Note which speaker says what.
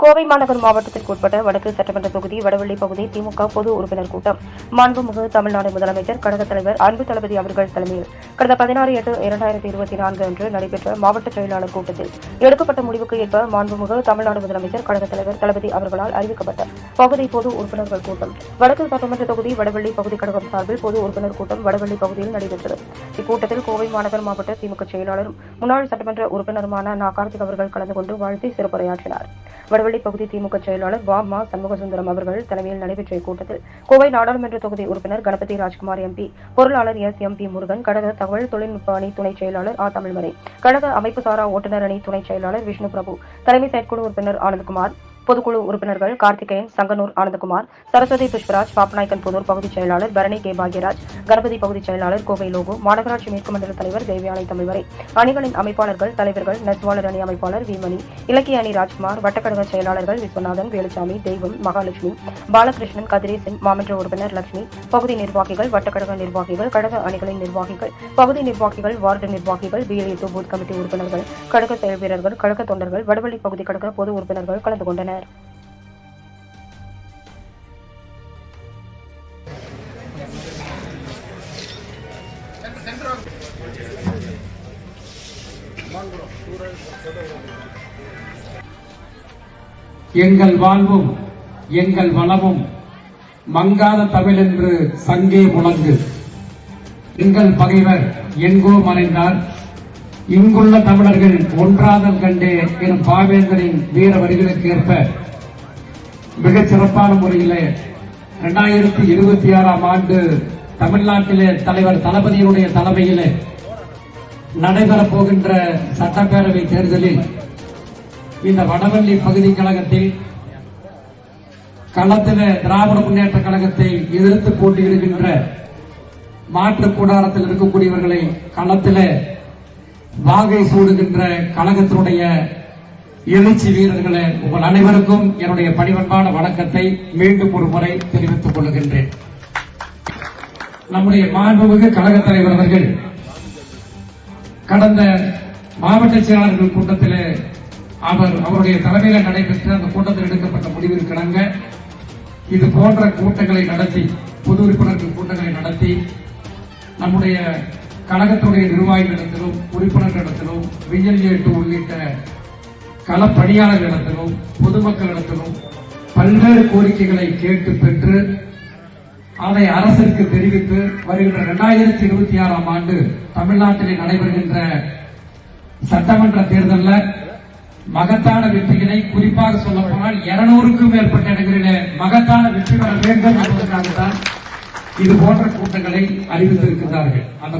Speaker 1: கோவை மாநகர் மாவட்டத்திற்கு உட்பட்ட வடக்கு சட்டமன்ற தொகுதி வடவள்ளி பகுதி திமுக பொது உறுப்பினர் கூட்டம். மாண்புமிகு தமிழ்நாடு முதலமைச்சர் கழக தலைவர் அன்பு தளபதி அவர்கள் தலைமையில் கடந்த பதினாறு எட்டு இரண்டாயிரத்தி இருபத்தி நான்கு அன்று நடைபெற்ற மாவட்ட செயலாளர் கூட்டத்தில் எடுக்கப்பட்ட முடிவுக்கு ஏற்ப மாண்புமிகு தமிழ்நாடு முதலமைச்சர் கழக தலைவர் தளபதி அவர்களால் அறிவிக்கப்பட்ட பகுதி பொது உறுப்பினர்கள் கூட்டம். வடக்கு சட்டமன்ற தொகுதி வடவள்ளி பகுதி கழகம் சார்பில் பொது உறுப்பினர் கூட்டம் வடவள்ளி பகுதியில் நடைபெற்றது. இக்கூட்டத்தில் கோவை மாநகர் மாவட்ட திமுக செயலாளரும் முன்னாள் சட்டமன்ற உறுப்பினருமான நா. கார்த்திக் அவர்கள் கலந்து கொண்டு வாழ்த்தி சிறப்புரையாற்றினார். வடவள்ளி பகுதி திமுக செயலாளர் பாமா மா சண்முகசுந்தரம் அவர்கள் தலைமையில் நடைபெற்ற இக்கூட்டத்தில் கோவை நாடாளுமன்ற தொகுதி உறுப்பினர் கணபதி ராஜ்குமார் எம்பி பொருளாளர் எஸ் எம் பி முருகன் கழக தகவல் தொழில்நுட்ப அணி துணை செயலாளர் ஆ தமிழ்மறை கழக அமைப்பு சாரா ஓட்டுநர் அணி துணை செயலாளர் விஷ்ணு பிரபு தலைமை செயற்குழு உறுப்பினர் ஆனந்த்குமார் பொதுக்குழு உறுப்பினர்கள் கார்த்திகேயன் சங்கனூர் ஆனந்தகுமார் சரஸ்வதி புஷ்பராஜ் பாப்பநாயக்கன் புதூர் பகுதிச் செயலாளர் பரணி கே. பாக்யராஜ் கணபதி பகுதி செயலாளர் கோவை லோகு மாநகராட்சி மேற்கு மண்டல தலைவர் தேவியானை தமிழ்வரை அணிகளின் அமைப்பாளர்கள் தலைவர்கள் நெஸ்வாளர் அணி அமைப்பாளர் வீமணி இலக்கிய அணி ராஜ்குமார் வட்டக்கழக செயலாளர்கள் விஸ்வநாதன் வேலுச்சாமி தெய்வம் மகாலட்சுமி பாலகிருஷ்ணன் கதிரேசன் மாமன்ற உறுப்பினர் லட்சுமி பகுதி நிர்வாகிகள் வட்டக்கழக நிர்வாகிகள் கழக அணிகளின் நிர்வாகிகள் பகுதி நிர்வாகிகள் வார்டு நிர்வாகிகள் பிஎல்ஏ பூத் கமிட்டி உறுப்பினர்கள் கழக செயல் வீரர்கள் கழக தொண்டர்கள் வடவள்ளி பகுதி கழக பொது உறுப்பினர்கள் கலந்து கொண்டனர்.
Speaker 2: எங்கள் வாழ்வும் எங்கள் வளமும் மங்காத தமிழ் என்று சங்கே முழங்கு. எங்கள் பகைவர் எங்கோ மறைந்தார். இங்குள்ள தமிழர்கள் ஒன்றாதல் கண்டே எனும் பாவேந்தரின் வீர வரிகளுக்கு ஏற்ப மிகச் சிறப்பான முறையிலே இரண்டாயிரத்தி இருபத்தி ஆறாம் ஆண்டு தமிழ்நாட்டிலே தலைவர் தளபதியினுடைய தலைமையிலே நடைபெறப் போகின்ற சட்டப்பேரவை தேர்தலில் இந்த வடவள்ளி பகுதி கழகத்தில் களத்திலே திராவிட முன்னேற்ற கழகத்தை எதிர்த்து போட்டியிடுகின்ற மாற்று கூடாரத்தில் இருக்கக்கூடியவர்களை களத்திலே வாகை சூடுகின்ற கழகத்தினுடைய எழுச்சி வீரர்களே உங்கள் அனைவருக்கும் என்னுடைய பணிவன்பான வணக்கத்தை மீண்டும் ஒரு முறை தெரிவித்துக் கொள்கின்றேன். நம்முடைய மாண்புமிகு கழகத் தலைவர் அவர்கள் கடந்த மாவட்ட செயலாளர்கள் கூட்டத்தில் அவர் அவருடைய தலைமையில் நடைபெற்ற அந்த கூட்டத்தில் எடுக்கப்பட்ட முடிவிற்கிணங்க இது போன்ற கூட்டங்களை நடத்தி பொது உறுப்பினர்கள் கூட்டங்களை நடத்தி நம்முடைய கழகத்துடைய நிர்வாகிகளிடத்திலும் உறுப்பினர்களிடத்திலும் விஜய் உள்ளிட்ட களப்பணியாளர்களிடத்திலும் பொதுமக்களிடத்திலும் பல்வேறு கோரிக்கைகளை கேட்டு பெற்று அதை அரசிற்கு தெரிவித்து வருகின்ற இரண்டாயிரத்தி இருபத்தி ஆறாம் ஆண்டு தமிழ்நாட்டிலே நடைபெறுகின்ற சட்டமன்ற தேர்தலில் மகத்தான வெற்றியினை குறிப்பாக சொல்லப்போனால் இருநூறுக்கும் மேற்பட்ட இடங்களிலே மகத்தான வெற்றி பெற வேண்டும் என்பதற்காகத்தான் இது போன்ற கூட்டங்களை அறிவித்திருக்கிறார்கள் அந்த